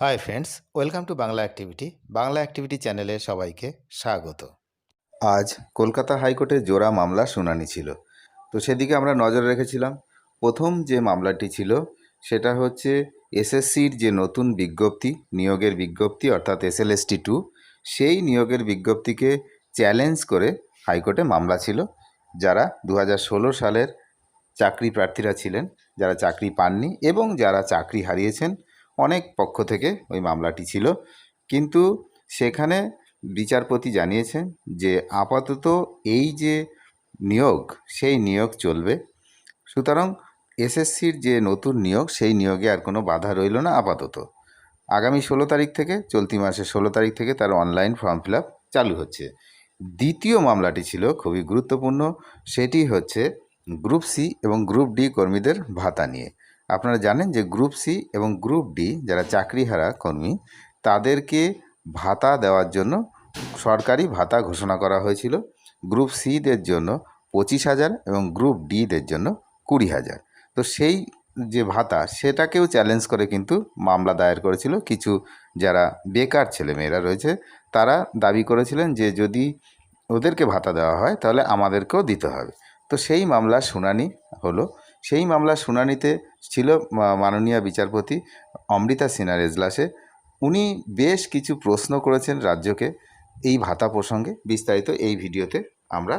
Hi friends welcome to Bangla activity Bangla activity চ্যানেলে সবাইকে স্বাগত। আজ কলকাতা হাইকোর্টে জোড়া মামলা শুনানি ছিল। তো সেদিকে আমরা নজর রেখেছিলাম। প্রথম যে মামলাটি ছিল, সেটা হচ্ছে এসএসসির যে নতুন বিজ্ঞপ্তি, নিয়োগের বিজ্ঞপ্তি, অর্থাৎ এসএলএসটি টু সেই নিয়োগের বিজ্ঞপ্তিকে চ্যালেঞ্জ করে হাইকোর্টে মামলা ছিল। যারা দু হাজার ষোলো সালের চাকরি প্রার্থীরা ছিলেন, যারা চাকরি পাননি এবং যারা চাকরি হারিয়েছেন অনেক পক্ষ থেকে ওই মামলাটি ছিল। কিন্তু সেখানে বিচারপতি জানিয়েছেন যে আপাতত এই যে নিয়োগ, সেই নিয়োগ চলবে। সুতরাং এসএসসির যে নতুন নিয়োগ, সেই নিয়োগে আর কোনো বাধা রইল না আপাতত। আগামী ষোলো তারিখ থেকে, চলতি মাসের ষোলো তারিখ থেকে তার অনলাইন ফর্ম ফিল চালু হচ্ছে। দ্বিতীয় মামলাটি ছিল খুবই গুরুত্বপূর্ণ, সেটি হচ্ছে গ্রুপ সি এবং গ্রুপ ডি কর্মীদের ভাতা নিয়ে। আপনারা জানেন যে গ্রুপ সি এবং গ্রুপ ডি যারা চাকরিহারা কর্মী, তাদেরকে ভাতা দেওয়ার জন্য সরকারি ভাতা ঘোষণা করা হয়েছিল। গ্রুপ সিদের জন্য পঁচিশ হাজার এবং গ্রুপ ডিদের জন্য কুড়ি হাজার। তো সেই যে ভাতা, সেটাকেও চ্যালেঞ্জ করে কিন্তু মামলা দায়ের করেছিল কিছু যারা বেকার ছেলেমেয়েরা রয়েছে, তারা দাবি করেছিলেন যে যদি ওদেরকে ভাতা দেওয়া হয় তাহলে আমাদেরকেও দিতে হবে। তো সেই মামলার শুনানি হলো। সেই মামলার শুনানিতে ছিল মাননীয় বিচারপতি অমৃতা সিনহার এজলাসে। উনি বেশ কিছু প্রশ্ন করেছেন রাজ্যকে এই ভাতা প্রসঙ্গে। বিস্তারিত এই ভিডিওতে আমরা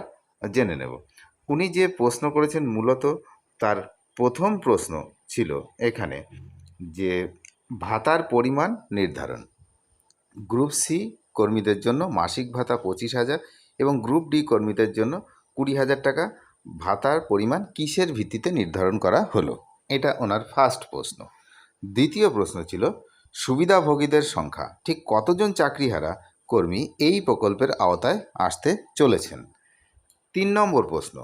জেনে নেব। উনি যে প্রশ্ন করেছেন মূলত তার প্রথম প্রশ্ন ছিল এখানে যে ভাতার পরিমাণ নির্ধারণ। গ্রুপ সি কর্মীদের জন্য মাসিক ভাতা পঁচিশ হাজার এবং গ্রুপ ডি কর্মীদের জন্য কুড়ি হাজার টাকা। ভাতার পরিমাণ কিসের ভিত্তিতে নির্ধারণ করা হলো? এটা ওনার ফার্স্ট প্রশ্ন। দ্বিতীয় প্রশ্ন ছিল, সুবিধাভোগীদের সংখ্যা, ঠিক কতজন চাকরিহারা কর্মী এই প্রকল্পের আওতায় আসতে চলেছেন? তিন নম্বর প্রশ্ন,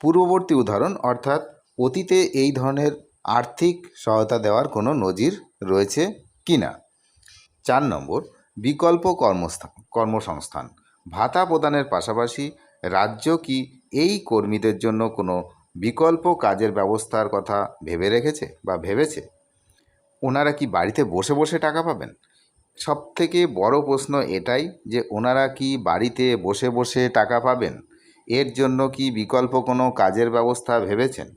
পূর্ববর্তী উদাহরণ, অর্থাৎ অতীতে এই ধরনের আর্থিক সহায়তা দেওয়ার কোনো নজির রয়েছে কি না চার নম্বর, বিকল্প কর্মস্থা, কর্মসংস্থান, ভাতা প্রদানের পাশাপাশি রাজ্য কি এই কর্মীদের জন্য কোনো বিকল্প কাজের ব্যবস্থার কথা ভেবে রেখেছে বা ভেবেছে? ওনারা কি বাড়িতে বসে বসে টাকা পাবেন? সব থেকে বড় প্রশ্ন এটাই যে ওনারা কি বাড়িতে বসে বসে টাকা পাবেন? এর জন্য কি বিকল্প কোনো কাজের ব্যবস্থা ভেবেছেন?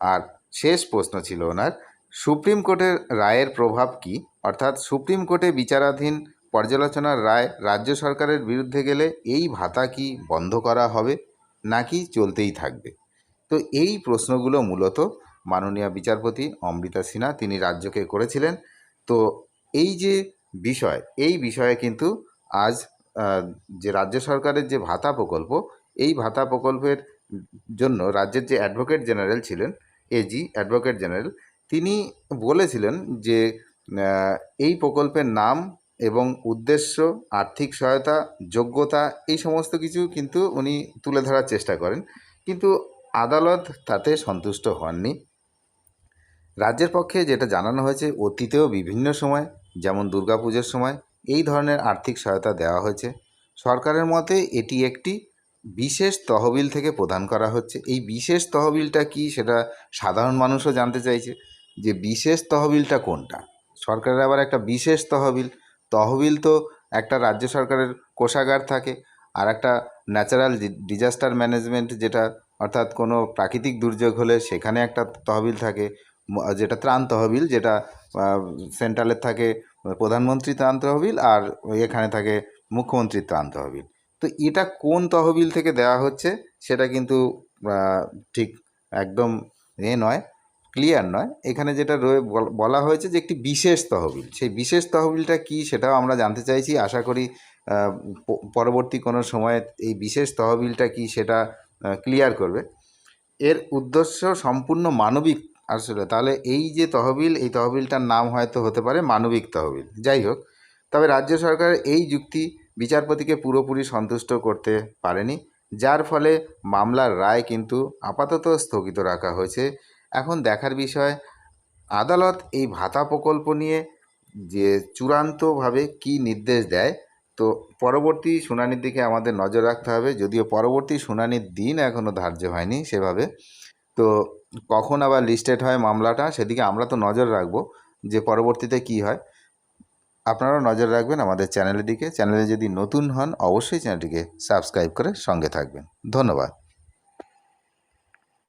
আর শেষ প্রশ্ন ছিল ওনার, সুপ্রিম কোর্টের রায়ের প্রভাব কি? অর্থাৎ সুপ্রিম কোর্টে বিচারাধীন পর্যালোচনার রায় রাজ্য সরকারের বিরুদ্ধে গেলে এই ভাতা কি বন্ধ করা হবে? নাকি চলতেই থাকবে? তো এই প্রশ্নগুলো মূলত মাননীয় বিচারপতি অমৃতা সিনহা তিনি রাজ্যকে করেছিলেন। তো এই যে বিষয়, এই বিষয়ে কিন্তু আজ যে রাজ্য সরকারের যে ভাতা প্রকল্প, এই ভাতা প্রকল্পের জন্য রাজ্যের যে অ্যাডভোকেট জেনারেল ছিলেন, এজি অ্যাডভোকেট জেনারেল, তিনি বলেছিলেন যে এই প্রকল্পের নাম এবং উদ্দেশ্য, আর্থিক সহায়তা, যোগ্যতা, এই সমস্ত কিছু কিন্তু উনি তুলে ধরার চেষ্টা করেন। কিন্তু আদালত তাতে সন্তুষ্ট হননি। রাজ্যের পক্ষে যেটা জানানো হয়েছে, অতীতেও বিভিন্ন সময়, যেমন দুর্গাপুজোর সময়, এই ধরনের আর্থিক সহায়তা দেওয়া হয়েছে। সরকারের মতে এটি একটি বিশেষ তহবিল থেকে প্রদান করা হচ্ছে। এই বিশেষ তহবিলটা কি সেটা সাধারণ মানুষও জানতে চাইছে যে বিশেষ তহবিলটা কোনটা? সরকারের আবার একটা বিশেষ তহবিল। তহবিল তো একটা রাজ্য সরকারের কোষাগার থাকে, আর একটা ন্যাচারাল ডিজাস্টার ম্যানেজমেন্ট যেটা অর্থাৎ কোনো প্রাকৃতিক দুর্যোগ হলে সেখানে একটা তহবিল থাকে যেটা ত্রাণ তহবিল, যেটা সেন্ট্রালের থাকে প্রধানমন্ত্রী ত্রাণ তহবিল আর এখানে থাকে মুখ্যমন্ত্রীর ত্রাণ তহবিল। তো এটা কোন তহবিল থেকে দেওয়া হচ্ছে সেটা কিন্তু ঠিক একদম এ নয় ক্লিয়ার নয়। এখানে যেটা রয়ে, বলা হয়েছে যে একটি বিশেষ তহবিল। সেই বিশেষ তহবিলটা কি সেটাও আমরা জানতে চাইছি। আশা করি পরবর্তী কোনো সময়ে এই বিশেষ তহবিলটা কি সেটা ক্লিয়ার করবে। এর উদ্দেশ্য সম্পূর্ণ মানবিক আসলে। তাহলে এই যে তহবিল, এই তহবিলটার নাম হয়তো হতে পারে মানবিক তহবিল। যাই হোক, তবে রাজ্য সরকার এই যুক্তি বিচারপতিকে পুরোপুরি সন্তুষ্ট করতে পারেনি, যার ফলে মামলার রায় কিন্তু আপাতত স্থগিত রাখা হয়েছে। এখন দেখার বিষয়, আদালত এই ভাতা প্রকল্প নিয়ে যে চূড়ান্তভাবে কি নির্দেশ দেয় তো পরবর্তী শুনানির দিকে আমাদের নজর রাখতে হবে। যদিও পরবর্তী শুনানির দিন এখনও ধার্য হয়নি সেভাবে। তো কখন আবার লিস্টেড হয় মামলাটা সেদিকে আমরা তো নজর রাখব যে পরবর্তীতে কি হয়। আপনারাও নজর রাখবেন আমাদের চ্যানেলের দিকে। চ্যানেলে যদি নতুন হন অবশ্যই চ্যানেলটিকে সাবস্ক্রাইব করে সঙ্গে থাকবেন। ধন্যবাদ।